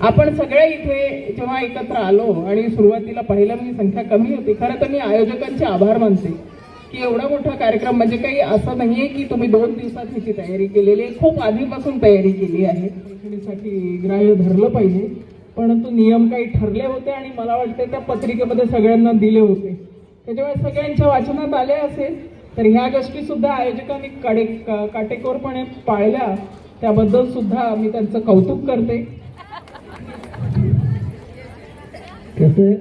आपण सगळे इथे जेव्हा एकत्र आलो आणि सुरुवातीला पाहिलं मी संख्या कमी होती खरं तर मी आयोजकांचे आभार मानते की एवढा मोठा कार्यक्रम म्हणजे काही असं नाहीये की तुम्ही दोन दिवसात ह्याची तयारी केलेली आहे. खूप आधीपासून तयारी केली आहे. साठी ग्राह्य धरलं पाहिजे परंतु नियम काही ठरले होते आणि मला वाटते त्या पत्रिकेमध्ये सगळ्यांना दिले होते. त्याच्यामुळे सगळ्यांच्या वाचनात आले असेल तर ह्या गोष्टी सुद्धा आयोजकांनी काडे का- काटेकोरपणे पाळल्या. त्याबद्दल सुद्धा मी त्यांचं कौतुक करते. कसं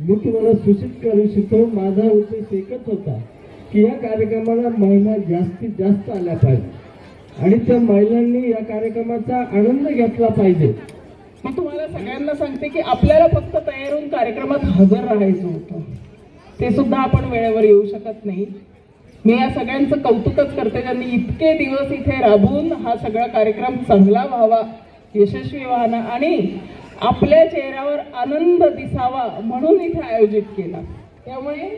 मी तुम्हाला सूचित करू शकतो माझा उद्देश एकच होता की या कार्यक्रमाला महिला जास्तीत जास्त आल्या पाहिजे. आणि त्या महिलांनी या कार्यक्रमाचा आनंद घेतला पाहिजे. मी तुम्हाला सगळ्यांना सांगते की आपल्याला फक्त तयार होऊन कार्यक्रमात हजर राहायचं होतं. ते सुद्धा आपण वेळेवर येऊ शकत नाही. मी या सगळ्यांचं कौतुकच करते ज्यांनी इतके दिवस इथे राबून हा सगळा कार्यक्रम चांगला व्हावा यशस्वी व्हावा आणि आपल्या चेहऱ्यावर आनंद दिसावा म्हणून इथे आयोजित केला. त्यामुळे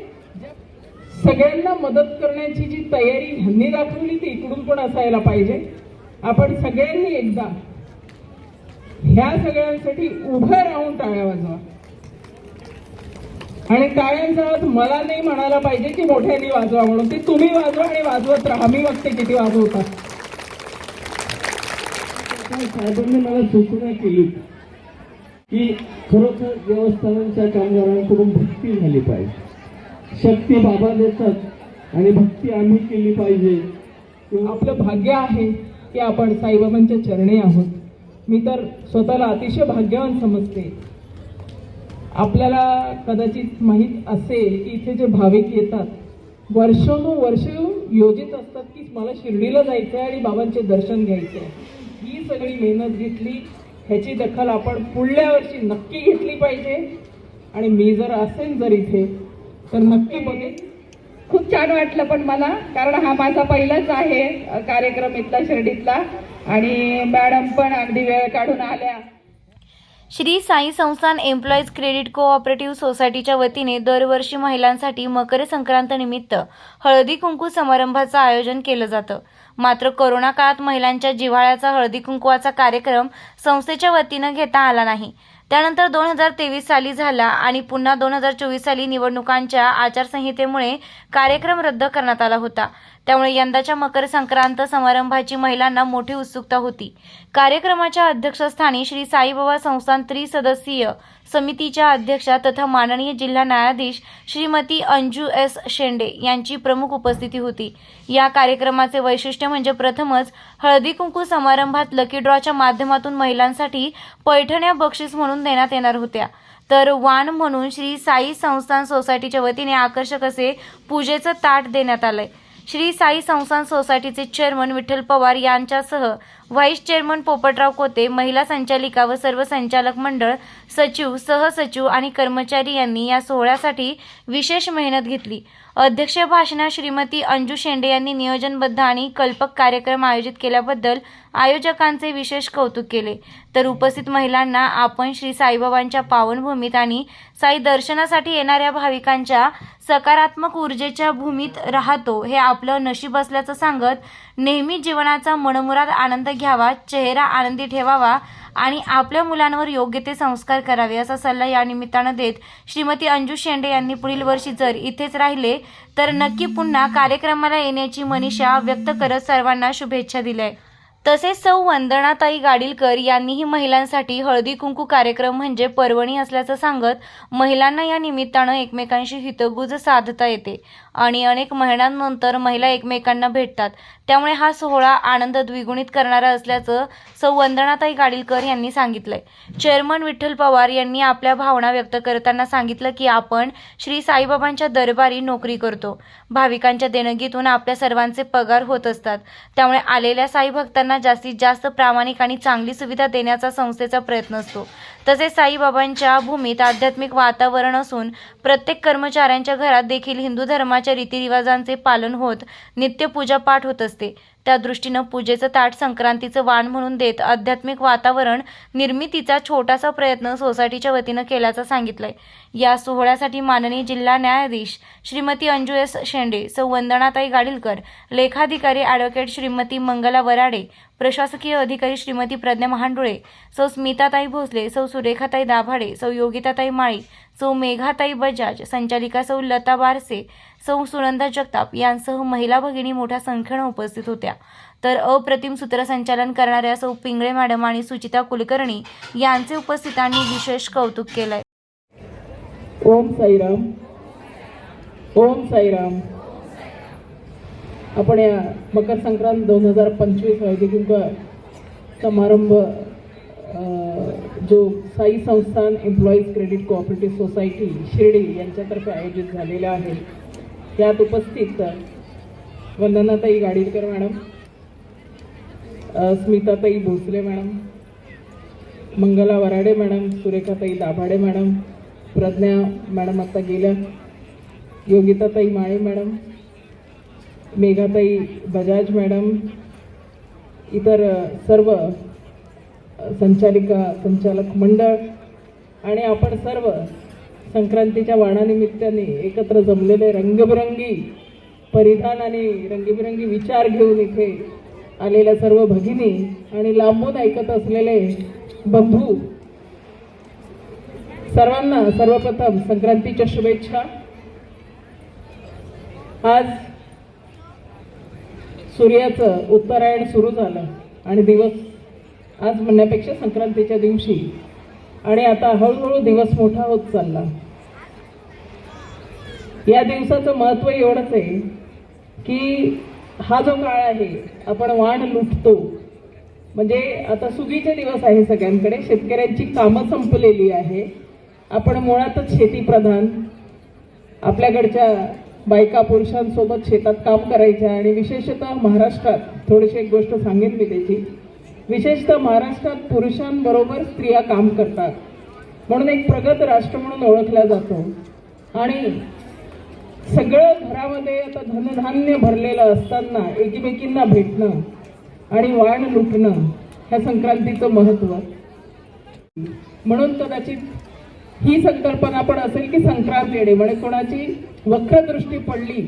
सगळ्यांना मदत करण्याची जी तयारी ह्यांनी दाखवली ती इकडून पण असायला पाहिजे. आपण सगळ्यांनी एकदा ह्या सगळ्यांसाठी उभं राहून टाळ्या वाजवा. आणि टाळ्यांचा आवाज मला नाही म्हणायला पाहिजे की मोठ्यांनी वाजवा म्हणून. ते तुम्ही वाजवा आणि वाजवत राहा. मी बघते किती वाजवतात. साहेबांनी मला सूचना केली. की खरोखर देवस्थानांच्या कामगारांकडून भक्ती झाली पाहिजे. शक्ती बाबा देतात आणि भक्ती आम्ही केली पाहिजे. आपलं भाग्य आहे की आपण साईबाबांच्या चरणी आहोत. मी तर स्वतःला अतिशय भाग्यवान समजते. आपल्याला कदाचित माहीत असेल की इथे जे भाविक येतात वर्षानुवर्ष योजित असतात की मला शिर्डीला जायचं आहे आणि बाबांचे दर्शन घ्यायचे आहे ही सगळी मेहनत घेतली ह्याची दखल आपण पुढल्या वर्षी नक्की घेतली पाहिजे. आणि मी जर असेल जर इथे तर नक्की बघेन. खूप छान वाटलं पण मला कारण हा माझा पहिलाच आहे कार्यक्रम इथला शिर्डीतला. आणि मॅडम पण अगदी वेळ काढून आल्या. Shri Sai Sansthan employees credit cooperative सोसायटीच्या वतीने दरवर्षी महिलांसाठी मकर संक्रांत निमित्त हळदी कुंकू समारंभाचं आयोजन केलं जातं. मात्र कोरोना काळात महिलांच्या जिव्हाळ्याचा हळदी कुंकवाचा कार्यक्रम संस्थेच्या वतीनं घेता आला नाही. त्यानंतर दोन हजार तेवीस साली झाला आणि पुन्हा दोन हजार चोवीस साली निवडणुकांच्या आचारसंहितेमुळे कार्यक्रम रद्द करण्यात आला होता. त्यामुळे यंदाच्या मकर संक्रांत समारंभाची महिलांना मोठी उत्सुकता होती. कार्यक्रमाच्या अध्यक्षस्थानी श्री साईबाबा संस्थान त्रिसदस्यीय समितीच्या अध्यक्षा तथा माननीय जिल्हा न्यायाधीश श्रीमती अंजू एस शेंडे यांची प्रमुख उपस्थिती होती. या कार्यक्रमाचे वैशिष्ट्य म्हणजे प्रथमच हळदी कुंकू समारंभात लकी ड्रॉच्या माध्यमातून महिलांसाठी पैठण्या बक्षीस म्हणून देण्यात येणार होत्या. तर वाण म्हणून श्री साई संस्थान सोसायटीच्या वतीने आकर्षक असे पूजेचं ताट देण्यात आलंय. श्री साई संस्थान सोसायटीचे चेअरमन विठ्ठल पवार यांच्यासह व्हाईस चेअरमन पोपटराव कोते महिला संचालिका व सर्व संचालक मंडळ सचिव सहसचिव आणि कर्मचारी यांनी या सोहळ्यासाठी विशेष मेहनत घेतली. अध्यक्ष भाषणात श्रीमती अंजू शेंडे यांनी नियोजनबद्ध आणि कल्पक कार्यक्रम आयोजित केल्याबद्दल आयोजकांचे विशेष कौतुक केले. तर उपस्थित महिलांना आपण श्री साईबाबांच्या पावनभूमीत आणि साई दर्शनासाठी येणाऱ्या भाविकांच्या सकारात्मक ऊर्जेच्या भूमीत राहतो हे आपलं नशीब असल्याचं सांगत नेहमी जीवनाचा मनमुराद आनंद घ्यावा चेहरा आनंदी ठेवावा आणि आपल्या मुलांवर योग्य ते संस्कार करावे असा सल्ला या निमित्तानं देत श्रीमती अंजू शेंडे यांनी पुढील वर्षी जर इथेच राहिले तर नक्की पुन्हा कार्यक्रमाला येण्याची मनीषा व्यक्त करत सर्वांना शुभेच्छा दिल्या. तसेच सौ वंदनाताई गाडीलकर यांनीही महिलांसाठी हळदी कुंकू कार्यक्रम म्हणजे पर्वणी असल्याचं सांगत महिलांना या निमित्तानं एकमेकांशी हितगुज साधता येते आणि अनेक महिन्यांनंतर महिला एकमेकांना भेटतात. त्यामुळे हा सोहळा आनंद द्विगुणित करणारा असल्याचं सौ वंदनाताई गाडीलकर यांनी सांगितलंय. चेअरमन विठ्ठल पवार यांनी आपल्या भावना व्यक्त करताना सांगितलं की आपण श्री साईबाबांच्या दरबारी नोकरी करतो. भाविकांच्या देणगीतून आपल्या सर्वांचे पगार होत असतात. त्यामुळे आलेल्या साई भक्तांना जास्तीत जास्त प्रामाणिक आणि चांगली सुविधा देण्याचा संस्थेचा प्रयत्न असतो. तसेच साईबाबांच्या भूमीत आध्यात्मिक वातावरण असून प्रत्येक कर्मचाऱ्यांच्या घरात देखील हिंदू धर्माच्या रीतिरिवाजांचे पालन होत नित्यपूजा पाठ होत असते. त्या दृष्टीनं पूजेचं ताट संक्रांतीचं वाण म्हणून देत आध्यात्मिक वातावरण निर्मितीचा छोटासा प्रयत्न सोसायटीच्या वतीनं केल्याचं सांगितलंय. या सोहळ्यासाठी माननीय जिल्हा न्यायाधीश श्रीमती अंजू एस शेंडे सौ वंदनाताई गाडीलकर लेखाधिकारी ॲडव्होकेट श्रीमती मंगला वराडे प्रशासकीय अधिकारी श्रीमती प्रज्ञा महांडुळे सौ स्मिताताई भोसले सौ सुरेखाताई दाभाडे सौ योगिताताई माळी सौ मेघाताई बजाज संचालिका सौ लता बारसे सौ सुनंदा जगताप यांसह महिला भगिनी मोठ्या संख्येनं उपस्थित होत्या. तर अप्रतिम सूत्रसंचालन करणाऱ्या सौ पिंगळे मॅडम आणि सुचिता कुलकर्णी यांचे उपस्थितांनी विशेष कौतुक केलंय. ओम साईराम ओम साईराम. आपण या मकर संक्रांत दोन हजार पंचवीस हळदी समारंभ जो Sai Sansthan employees credit cooperative society Shirdi यांच्यातर्फे आयोजित झालेला आहे. यात उपस्थित वंदनाताई गाडीलकर मॅडम स्मिताताई भोसले मॅडम मंगला वराडे मॅडम सुरेखाताई दाभाडे मॅडम प्रज्ञा मॅडम आता गेल्या योगिताताई माळे मॅडम मेघाताई बजाज मॅडम इतर सर्व संचालिका संचालक मंडळ आणि आपण सर्व संक्रांतीच्या वाणानिमित्ताने एकत्र जमलेले रंगबिरंगी परिधान आणि रंगीबिरंगी विचार घेऊन इथे आलेल्या सर्व भगिनी आणि लांबून ऐकत असलेले बंधू सर्वांना सर्वप्रथम संक्रांतीच्या शुभेच्छा. आज सूर्याचं उत्तरायण सुरू झालं आणि दिवस आज म्हणण्यापेक्षा संक्रांतीच्या दिवशी. आणि आता हळूहळू दिवस मोठा होत चालला. या दिवसाचं महत्त्व एवढंच आहे की हा जो काळ आहे आपण वाण लुटतो. म्हणजे आता सुगीचे दिवस आहे सगळ्यांकडे शेतकऱ्यांची कामं संपलेली आहे. आपण मुळातच शेतीप्रधान. आपल्याकडच्या बायका पुरुषांसोबत शेतात काम करायच्या आणि विशेषतः महाराष्ट्रात थोडीशी एक गोष्ट सांगेन मी त्याची. विशेषतः महाराष्ट्रात पुरुषांबरोबर स्त्रिया काम करतात. म्हणून एक प्रगत राष्ट्र म्हणून ओळखला जातो. आणि सगळं घरामध्ये आता धनधान्य भरलेलं असताना एकमेकींना भेटणं आणि वाण लुटणं ह्या संक्रांतीचं महत्त्व. म्हणून कदाचित ही संकल्पना पण असेल की संक्रांत येणे. म्हणजे कोणाची वक्रदृष्टी पडली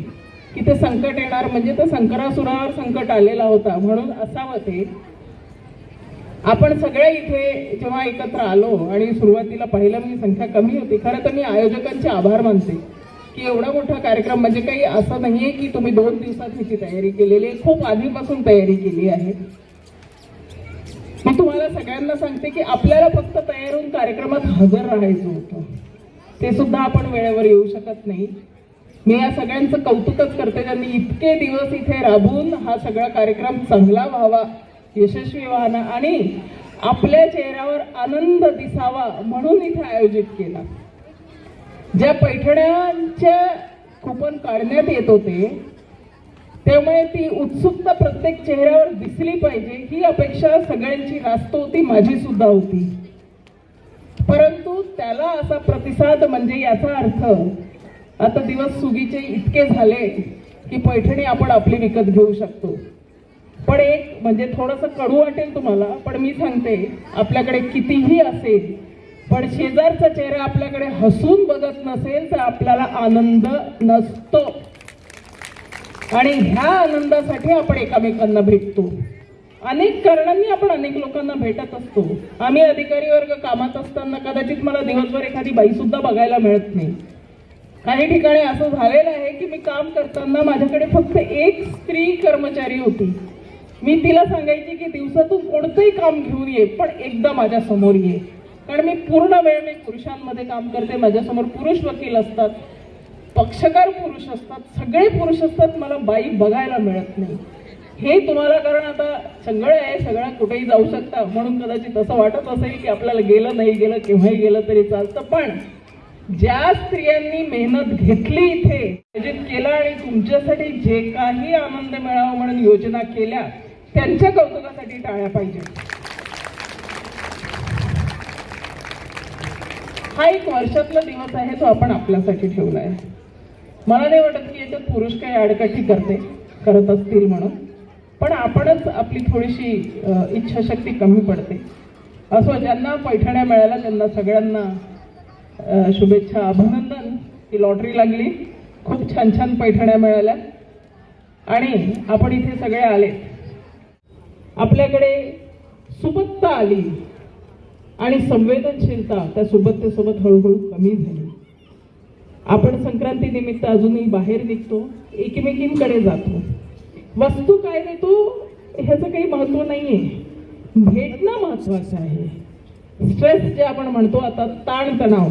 की ते संकट येणार म्हणजे तर संकरासुरावर संकट आलेला होता. म्हणून असावं ते आपण सगळे इथे जेव्हा एकत्र आलो आणि सुरुवातीला पाहिलं मी संख्या कमी होती खरं तर मी आयोजकांचे आभार मानते की एवढा मोठा कार्यक्रम म्हणजे काही असं नाहीये की तुम्ही दोन दिवसात ह्याची तयारी केलेली आहे. खूप आधीपासून तयारी केली आहे. मी तुम्हाला सगळ्यांना सांगते की आपल्याला फक्त तयार होऊन कार्यक्रमात हजर राहायचं होतं. ते सुद्धा आपण वेळेवर येऊ शकत नाही. मी या सगळ्यांचं कौतुकच करते ज्यांनी इतके दिवस इथे राबून हा सगळा कार्यक्रम चांगला व्हावा यशस्वी व्हावा आणि आपल्या चेहऱ्यावर आनंद दिसावा म्हणून इथे आयोजित केला. ज्या पैठण्यांच्या कुपन काढण्यात येत होते त्यामुळे ती उत्सुकता प्रत्येक चेहऱ्यावर दिसली पाहिजे ही अपेक्षा सगळ्यांची रास्त होती माझी सुद्धा होती. परंतु त्याला असा प्रतिसाद म्हणजे याचा अर्थ आता दिवस सुगीचे इतके झाले की पैठणी आपण आपली विकत घेऊ शकतो. पण एक म्हणजे थोडंसं कडू वाटेल तुम्हाला पण मी सांगते आपल्याकडे कितीही असेल पण शेजारचा चेहरा आपल्याकडे हसून बघत नसेल तर आपल्याला आनंद नसतो. आणि ह्या आनंदासाठी आपण एकामेकांना भेटतो. अनेक कारणांनी आपण अनेक लोकांना भेटत असतो. आम्ही अधिकारी वर्ग कामात असताना कदाचित मला दिवसभर एखादी बाई सुद्धा बघायला मिळत नाही. काही ठिकाणी असं झालेलं आहे की मी काम करताना माझ्याकडे फक्त एक स्त्री कर्मचारी होती. मी तिला सांगायची की दिवसातून कोणतंही काम घेऊन ये पण एकदा माझ्यासमोर ये. कारण मी पूर्ण वेळ मी पुरुषांमध्ये काम करते माझ्यासमोर पुरुष वकील असतात पक्षकार पुरुष असतात सगळे पुरुष असतात मला बाई बघायला मिळत नाही. हे तुम्हाला कारण आता सगळं आहे सगळं कुठेही जाऊ शकता. म्हणून कदाचित असं वाटत असेल की आपल्याला गेलं नाही गेलं केव्हाही गेलं तरी चालतं. पण ज्या स्त्रियांनी मेहनत घेतली इथे आयोजित केलं आणि तुमच्यासाठी जे काही आनंद मिळावा म्हणून योजना केल्या त्यांच्या कौतुकासाठी टाळ्या पाहिजे. हा एक वर्षातला दिवस आहे तो आपण आपल्यासाठी ठेवला आहे मला नाही वाटत की याच्यात पुरुष काही आडकाठी करते करत असतील म्हणून. पण आपणच आपली थोडीशी इच्छाशक्ती कमी पडते. असो ज्यांना पैठण्या मिळाल्या त्यांना सगळ्यांना शुभेच्छा अभिनंदन ही लॉटरी लागली. खूप छान छान पैठण्या मिळाल्या. आणि आपण इथे सगळे आले आपल्याकडे सुबत्ता आली आणि संवेदनशीलता त्या सुबत्तेसोबत हळूहळू कमी झाली. आपण संक्रांती निमित्त अजूनही बाहेर निघतो एकमेकींकडे जातो. वस्तू काय देतो ह्याचं काही महत्त्व आहे भेटणं महत्वाचं आहे. स्ट्रेस जे आपण म्हणतो आता ताणतणाव.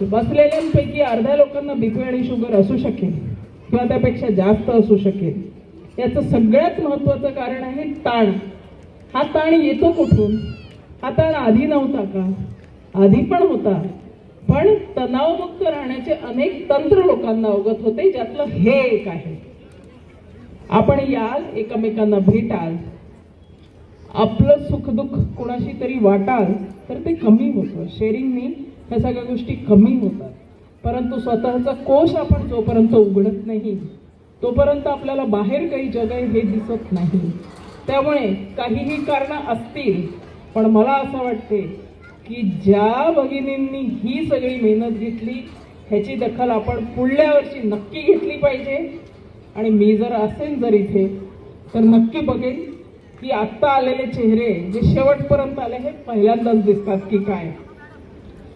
बसलेल्यांपैकी अर्ध्या लोकांना बीपी आणि शुगर असू शकेल किंवा त्यापेक्षा जास्त असू शकेल. याचं सगळ्यात महत्वाचं कारण आहे ताण. हा ताण येतो कुठून? हा ताण आधी नव्हता का? आधी पण होता. पण तणावमुक्त राहण्याचे अनेक तंत्र लोकांना अवगत होते ज्यातलं हे एक आहे. आपण याल एकमेकांना भेटाल. आपलं सुखदुःख कोणाशी तरी वाटाल तर ते कमी होतं. शेअरिंगनी ह्या सगळ्या गोष्टी कमी होतात. परंतु स्वतःचा कोश आपण जोपर्यंत उघडत नाही तोपर्यंत आपल्याला बाहेर काही जग आहे हे दिसत नाही. त्यामुळे काहीही कारणं असतील पण मला असं वाटते की ज्या भगिनींनी ही सगळी मेहनत घेतली ह्याची दखल आपण पुढल्या वर्षी नक्की घेतली पाहिजे. आणि मी जर असेन जर इथे तर नक्की बघेन की आत्ता आलेले चेहरे जे शेवटपर्यंत आले हे पहिल्यांदाच दिसतात की काय.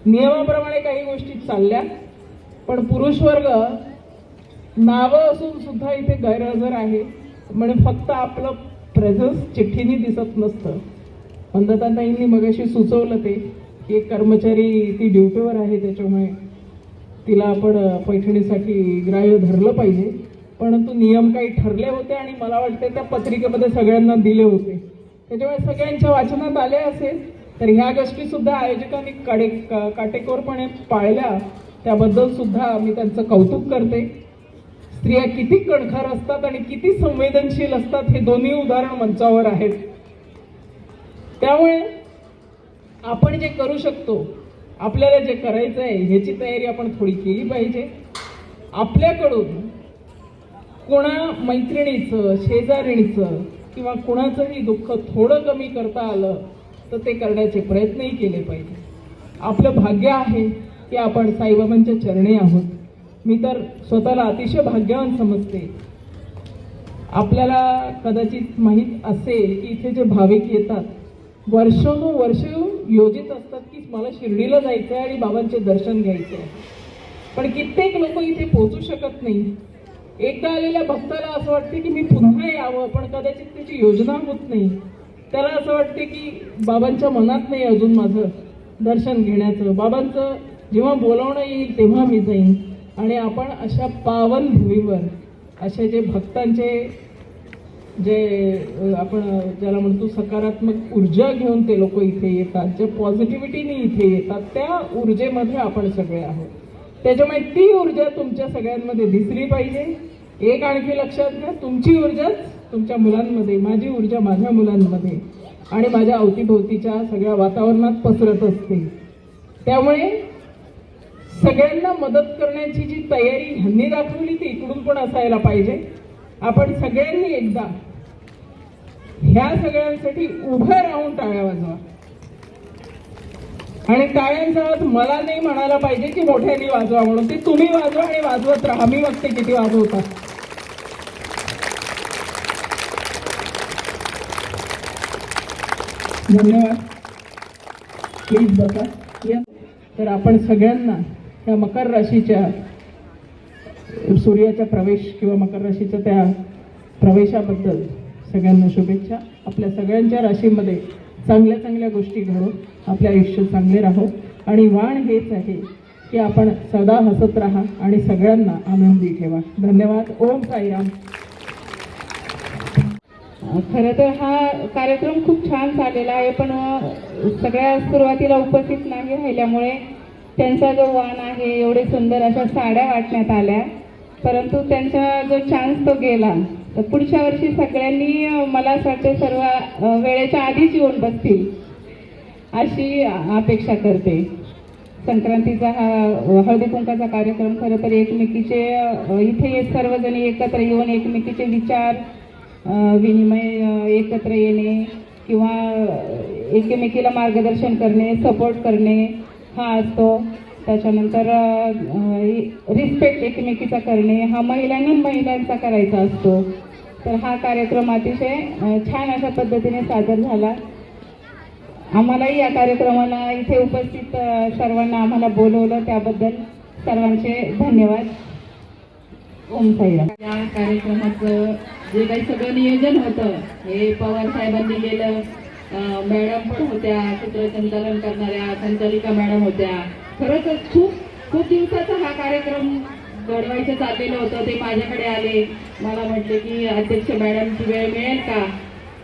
नियमाप्रमाणे काही गोष्टी चालल्या पण पुरुष वर्ग नावं असून सुद्धा इथे गैरहजर आहे. म्हणजे फक्त आपलं प्रेझन्स चिठ्ठीने दिसत नसतं. मंदताताईंनी मगाशी सुचवलं ते की एक कर्मचारी ती ड्युटीवर आहे त्याच्यामुळे तिला आपण पैठणीसाठी ग्राह्य धरलं पाहिजे. परंतु नियम काही ठरले होते आणि मला वाटते त्या पत्रिकेमध्ये सगळ्यांना दिले होते. त्याच्यामुळे सगळ्यांच्या वाचनात आले असेल तर ह्या गोष्टी सुद्धा आयोजकांनी काडे का- काटेकोरपणे पाळल्या. त्याबद्दल सुद्धा मी त्यांचं कौतुक करते. स्त्रिया किती कणखर असतात आणि किती संवेदनशील असतात हे दोन्ही उदाहरण मंचावर आहेत. त्यामुळे आपण जे करू शकतो आपल्याला जे करायचं आहे ह्याची तयारी आपण थोडी केली पाहिजे. आपल्याकडून कोणा मैत्रिणीचं शेजारणीचं किंवा कुणाचंही दुःख थोडं कमी करता आलं तर ते करण्याचे प्रयत्नही केले पाहिजे. आपलं भाग्य आहे की आपण साईबाबांच्या चरणी आहोत. मी तर स्वतःला अतिशय भाग्यवान समजते. आपल्याला कदाचित माहीत असेल की इथे जे भाविक येतात वर्षानुवर्ष योजित असतात की मला शिर्डीला जायचं आहे आणि बाबांचे दर्शन घ्यायचे आहे पण कित्येक लोक इथे पोहोचू शकत नाही. एकदा आलेल्या भक्ताला असं वाटते की मी पुन्हा यावं पण कदाचित त्याची योजना होत नाही. त्याला असं वाटते की बाबांच्या मनात नाही अजून माझं दर्शन घेण्याचं. बाबांचं जेव्हा बोलावणं येईल तेव्हा मी जाईन. आणि आपण अशा पावन भूमीवर असे जे भक्तांचे जे आपण ज्याला म्हणतो सकारात्मक ऊर्जा घेऊन ते लोक इथे येतात जे पॉझिटिव्हिटीने इथे येतात त्या ऊर्जेमध्ये आपण सगळे आहोत. त्याच्यामुळे ती ऊर्जा तुमच्या सगळ्यांमध्ये दिसली पाहिजे. एक आणखी लक्षात घ्या तुमची ऊर्जाच तुमच्या मुलांमध्ये माझी ऊर्जा माझ्या मुलांमध्ये आणि माझ्या अवतीभोवतीच्या सगळ्या वातावरणात पसरत असते. त्यामुळे सगळ्यांना मदत करण्याची जी तयारी ह्यांनी दाखवली ती इकडून पण असायला पाहिजे. आपण सगळ्यांनी एकदा ह्या सगळ्यांसाठी उभं राहून टाळ्या वाजवा. आणि टाळ्यांचा आवाज मला नाही म्हणायला पाहिजे की मोठ्यांनी वाजवा म्हणून. ते तुम्ही वाजवा आणि वाजवत राहा. मी बघते किती वाजवतात धन्यवाद. प्लीज बघा. या तर आपण सगळ्यांना ह्या मकर राशीच्या सूर्याचा प्रवेश किंवा मकर राशीच्या त्या प्रवेशाबद्दल सगळ्यांना शुभेच्छा. आपल्या सगळ्यांच्या राशीमध्ये चांगल्या चांगल्या गोष्टी घडो. आपले आयुष्य चांगले राहो. आणि वाण हेच आहे की आपण सदा हसत राहा आणि सगळ्यांना आनंदी ठेवा. धन्यवाद. ओम साईराम. खरं तर हा कार्यक्रम खूप छान चाललेला आहे पण सगळ्या सुरुवातीला उपस्थित नाही राहिल्यामुळे त्यांचा जो वाण आहे एवढे सुंदर अशा साड्या वाटण्यात आल्या. परंतु त्यांचा जो चान्स तो गेला. तर पुढच्या वर्षी सगळ्यांनी मला असं वाटतं सर्व वेळेच्या आधीच येऊन बसतील. अशी अपेक्षा करते. संक्रांतीचा हा हळदी कुंकाचा कार्यक्रम खरं तर एकमेकीचे इथे इथे सर्वजण एकत्र येऊन एकमेकीचे विचार विनिमय एकत्र येणे किंवा एकमेकीला मार्गदर्शन करणे सपोर्ट करणे हा असतो. त्याच्यानंतर रिस्पेक्ट एकमेकीचा करणे हा महिलांनी महिलांचा करायचा असतो. तर हा कार्यक्रम अतिशय छान अशा पद्धतीने सादर झाला. आम्हालाही या कार्यक्रमाला इथे उपस्थित सर्वांना आम्हाला बोलवलं. त्याबद्दल सर्वांचे धन्यवाद. ओम साईराम. या कार्यक्रमाचं जे काही सगळं नियोजन होतं हे पवार साहेबांनी केलं. मॅडम पण होत्या सूत्रसंचालन करणाऱ्या संचालिका मॅडम होत्या. खरंच खूप खूप दिवसाचा हा कार्यक्रम घडवायचं चाललेलं होतं ते माझ्याकडे आले. मला म्हटले की अध्यक्ष मॅडमची वेळ मिळेल का?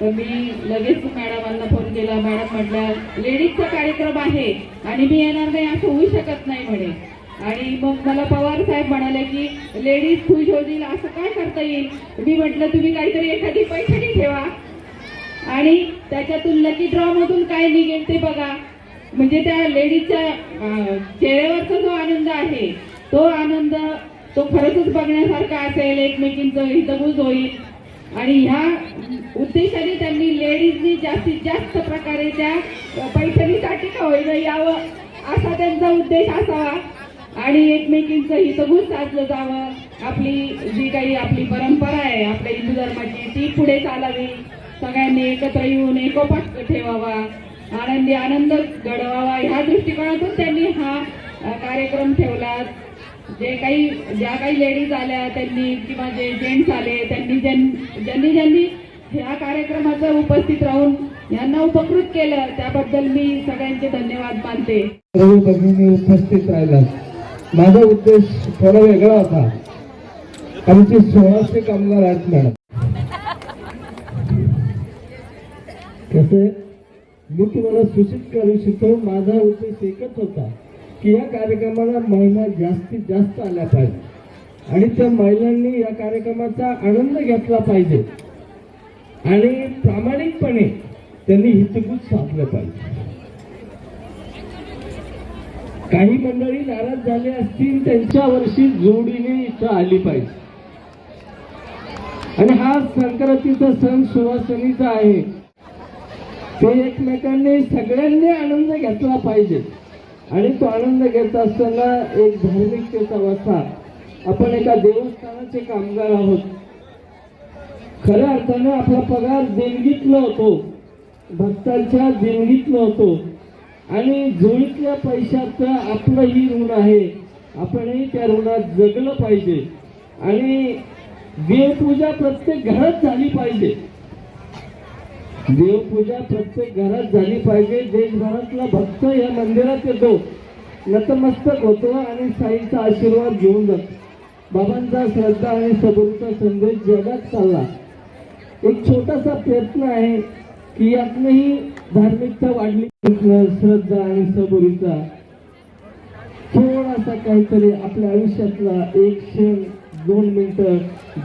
तर मी लगेच मॅडमांना फोन केला. मॅडम म्हटल्या लेडीजचा कार्यक्रम आहे आणि मी येणार नाही असं होऊ शकत नाही म्हणे. आणि मग मला पवार साहेब म्हणाले की लेडीज खुश होतील असं काय करता येईल? मी म्हटलं तुम्ही काहीतरी एखादी पैठणी ठेवा. आणि त्याच्यातून लकी ड्रॉ मधून काय निघेल ते बघा. म्हणजे त्या लेडीजच्या चेहऱ्यावरचा जो आनंद आहे तो आनंद तो खरंच बघण्यासारखा असेल एकमेकींचं हितभूज होईल. आणि ह्या उद्देशाने त्यांनी लेडीजनी जास्तीत जास्त प्रकारे त्या पैठणीसाठी का होईना यावं असा त्यांचा उद्देश असावा. आणि एकमेकींचं हितभूज साधलं जावं. आपली जी काही आपली परंपरा आहे आपल्या हिंदू धर्माची ती पुढे चालावी. सगळ्यांनी एकत्र येऊन एकोपा ठेवावा. आनंदी आनंद घडवावा. ह्या दृष्टिकोनातून त्यांनी हा कार्यक्रम ठेवला. जे काही ज्या काही लेडीज आल्या त्यांनी किंवा जे जेंट्स आले त्यांनी ज्यांनी ज्यांनी ह्या कार्यक्रमाचं उपस्थित राहून यांना उपकृत केलं त्याबद्दल मी सगळ्यांचे धन्यवाद मानते. सर्व भगिनी उपस्थित राहिला माझा उद्देश थोडा वेगळा होता. आमचे सोळाशे कामगार आहेत मॅडम. कसे मी तुम्हाला सूचित करू इच्छितो माझा उद्देश एकच होता की या कार्यक्रमाला महिला जास्तीत जास्त आल्या पाहिजे. आणि त्या महिलांनी या कार्यक्रमाचा आनंद घेतला पाहिजे. आणि प्रामाणिकपणे त्यांनी हितगुज साधलं पाहिजे. काही मंडळी नाराज झाले असतील त्यांच्या वर्षी जोडीने इथं आली पाहिजे. आणि हा संक्रांतीचा सण सुवासनीचा आहे. ते एकमेकांनी सगळ्यांनी आनंद घेतला पाहिजे. आणि तो आनंद घेत असताना एक धार्मिकतेचा वसा आपण एका देवस्थानाचे कामगार आहोत. खऱ्या अर्थानं आपला पगार देणगीतला होतो भक्तांच्या देणगीतला होतो आणि जुळीतल्या पैशाचं आपलंही ऋण आहे. आपणही त्या ऋणात जगलं पाहिजे. आणि देवपूजा प्रत्येक घरात झाली पाहिजे. देवपूजा प्रत्येक घरात झाली पाहिजे. देशभरातला भक्त या मंदिरात येतो नतमस्तक होतो आणि साईचा आशीर्वाद घेऊन जातो. बाबांचा श्रद्धा आणि सबूरचा संदेश जगात चालला. एक छोटासा प्रयत्न आहे की यातनंही धार्मिकता वाढली. श्रद्धा आणि सबुरीचा थोडासा काहीतरी आपल्या आयुष्यातला एक क्षण दोन मिनिटं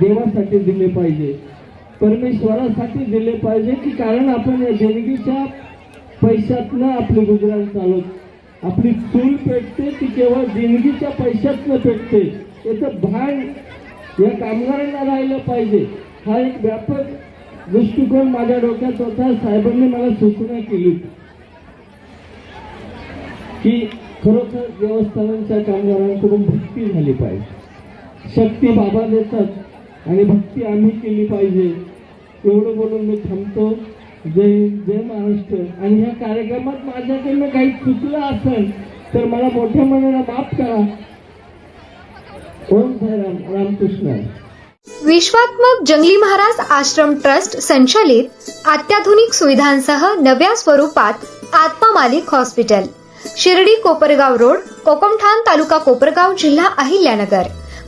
देवासाठी दिले पाहिजे. परमेश्वरासाठी दिले पाहिजे की कारण आपण या देणगीच्या पैशातनं आपली गुजरात चालवत. आपली चूल पेटते ती केवळ देणगीच्या पैशातनं पेटते. याचं भान या कामगारांना राहिलं पाहिजे. हा एक व्यापक दृष्टिकोन माझ्या डोक्यात होता. साहेबांनी मला सूचना केली की खरोखर देवस्थानांच्या कामगारांकडून भक्ती झाली पाहिजे. शक्ती बाबा देतात आणि भक्ती आम्ही केली पाहिजे. एवढं बोलून मी थांबतो. जय जय महाराष्ट्र. आणि ह्या कार्यक्रमात माझ्याकडनं काही चुकलं असेल तर मला मोठ्या मनाला माफ करा. ओम साईराम रामकृष्ण. विश्वात्मक जंगली महाराज आश्रम ट्रस्ट संचालित अत्याधुनिक सुविधांसह नव्या स्वरूपात आत्मा मालिक हॉस्पिटल. शिर्डी कोपरगाव रोड कोकमठाण तालुका कोपरगाव जिल्हा अहिल्यानगर.